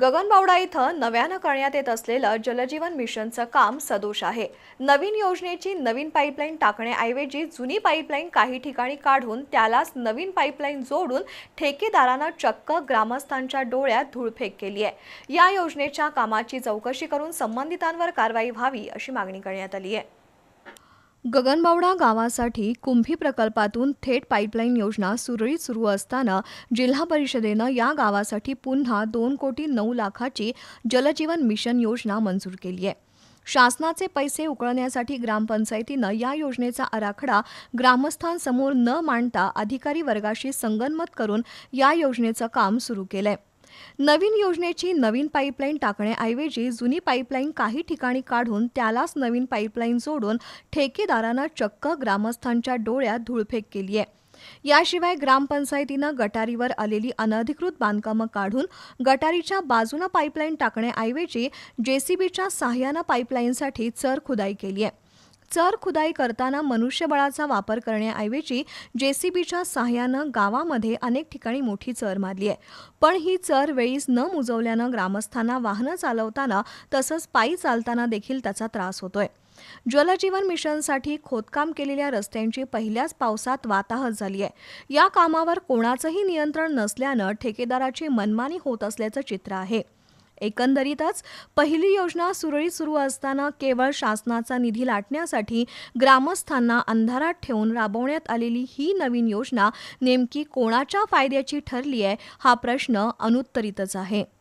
गगनबावडा इथं नव्यानं करण्यात येत असलेलं जलजीवन मिशनचं काम सदोष आहे. नवीन योजनेची नवीन पाईपलाईन टाकण्याऐवजी जुनी पाईपलाईन काही ठिकाणी काढून त्यालाच नवीन पाईपलाईन जोडून ठेकेदारानं चक्क ग्रामस्थांच्या डोळ्यात धूळफेक केली आहे. या योजनेच्या कामाची चौकशी करून संबंधितांवर कारवाई व्हावी अशी मागणी करण्यात आली आहे. गगनबावडा गावासाठी कुंभी प्रकल्पातून थेट पाईपलाईन योजना सुरळीत सुरू असताना जिल्हा परिषदेनं या गावासाठी पुन्हा दोन कोटी नऊ लाखाची जलजीवन मिशन योजना मंजूर केली आहे. शासनाचे पैसे उकळण्यासाठी ग्रामपंचायतीनं या योजनेचा आराखडा ग्रामस्थांसमोर न मांडता अधिकारी वर्गाशी संगनमत करून या योजनेचं काम सुरू केलं आहे नवीन योजनेची नवीन पाईपलाईन टाकण्याऐवजी जुनी पाईपलाईन काही ठिकाणी काढून त्यालाच नवीन पाईपलाईन जोडून ठेकेदारानं चक्क ग्रामस्थांच्या डोळ्यात धूळफेक केली आहे. याशिवाय ग्रामपंचायतीनं गटारीवर आलेली अनधिकृत बांधकामं काढून गटारीच्या बाजूनं पाईपलाईन टाकण्याऐवजी जेसीबीच्या सहाय्यानं पाईपलाईनसाठी चर खुदाई केली आहे. चर खुदाई करताना मनुष्यबळाचा वापर करण्याऐवजी जेसीबीच्या सहाय्यानं गावामध्ये अनेक ठिकाणी मोठी चर मारली आहे. पण ही चर वेळीच न मुजवल्यानं ग्रामस्थांना वाहनं चालवताना तसंच पायी चालताना देखील त्याचा त्रास होतोय. जलजीवन मिशनसाठी खोदकाम केलेल्या रस्त्यांची पहिल्याच पावसात वाताहत झाली आहे. या कामावर कोणाचंही नियंत्रण नसल्यानं ठेकेदाराची मनमानी होत असल्याचं चित्र आहे. एकंदरीतच पहिली योजना सुरळीत सुरू असताना केवळ शासनाचा निधी लाटण्यासाठी ग्रामस्थांना अंधारात ठेवून राबवण्यात आलेली ही नवीन योजना नेमकी कोणाच्या फायद्याची ठरली आहे हा प्रश्न अनुत्तरितच आहे.